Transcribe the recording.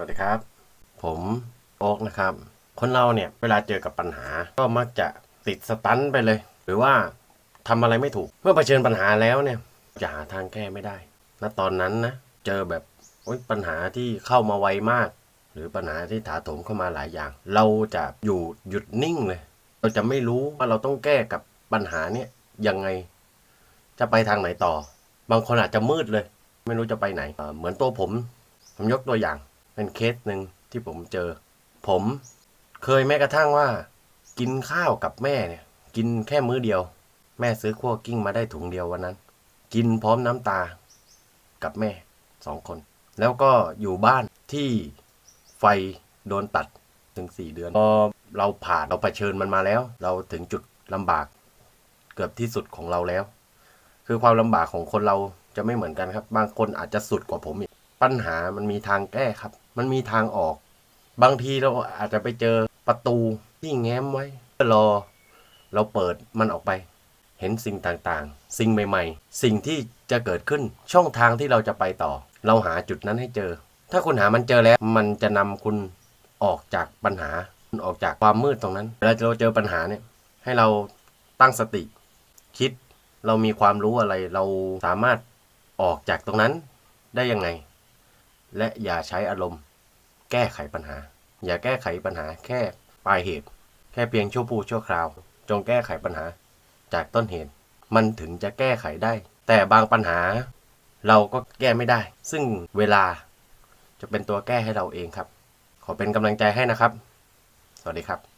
วัสดีครับ ผมโอ๊กนะครับ คนเราเนี่ยเวลาเจอกับปัญหา ก็มักจะติดสตันไปเลย หรือว่าทำอะไรไม่ถูก เมื่อเผชิญปัญหาแล้วเนี่ยจะหาทางแก้ไม่ได้ณตอนนั้นนะเจอแบบปัญหาที่เข้ามาไวมาก หรือปัญหาที่ถาโถมเข้ามาหลายอย่าง เราจะอยู่หยุดนิ่งเลย เราจะไม่รู้ว่าเราต้องแก้กับปัญหาเนี่ยยังไง จะไปทางไหนต่อ บางคนอาจจะมืดเลย ไม่รู้จะไปไหน เหมือนตัวผม ผมยกตัวอย่าง เป็นเคสหนึ่งที่ผมเจอ ผมเคยแม้กระทั่งว่า กินข้าวกับแม่เนี่ย กินแค่มื้อเดียว แม่ซื้อคั่วกิ้งมาได้ถุงเดียววันนั้น กินพร้อมน้ำตา กับแม่สองคน แล้วก็อยู่บ้านที่ไฟโดนตัดถึงสี่เดือนพอเราผ่านเราเผชิญมันมาแล้ว เราถึงจุดลำบาก เกือบที่สุดของเราแล้ว คือความลำบากของคนเราจะไม่เหมือนกันครับ บางคนอาจจะสุดกว่าผมอีก ปัญหามันมีทางแก้ครับ มันมีทางออก บางทีเราอาจจะไปเจอประตูที่แง้มไว้รอ เราเปิดมันออกไป เห็นสิ่งต่างๆ สิ่งใหม่ ๆ สิ่งที่จะเกิดขึ้นช่องทางที่เราจะไปต่อ เราหาจุดนั้นให้เจอ ถ้าคุณหามันเจอแล้ว มันจะนำคุณออกจากปัญหาออกจากความมืดตรงนั้นเวลาเราเจอปัญหาเนี่ย ให้เราตั้งสติ คิดเรามีความรู้อะไร เราสามารถออกจากตรงนั้นได้ยังไง และอย่าใช้อารมณ์แก้ไขปัญหา อย่าแก้ไขปัญหาแค่ปลายเหตุ แค่เพียงชั่วปูชั่วคราว จงแก้ไขปัญหาจากต้นเหตุ มันถึงจะแก้ไขได้ แต่บางปัญหา เราก็แก้ไม่ได้ ซึ่งเวลาจะเป็นตัวแก้ให้เราเองครับ ขอเป็นกำลังใจให้นะครับ สวัสดีครับ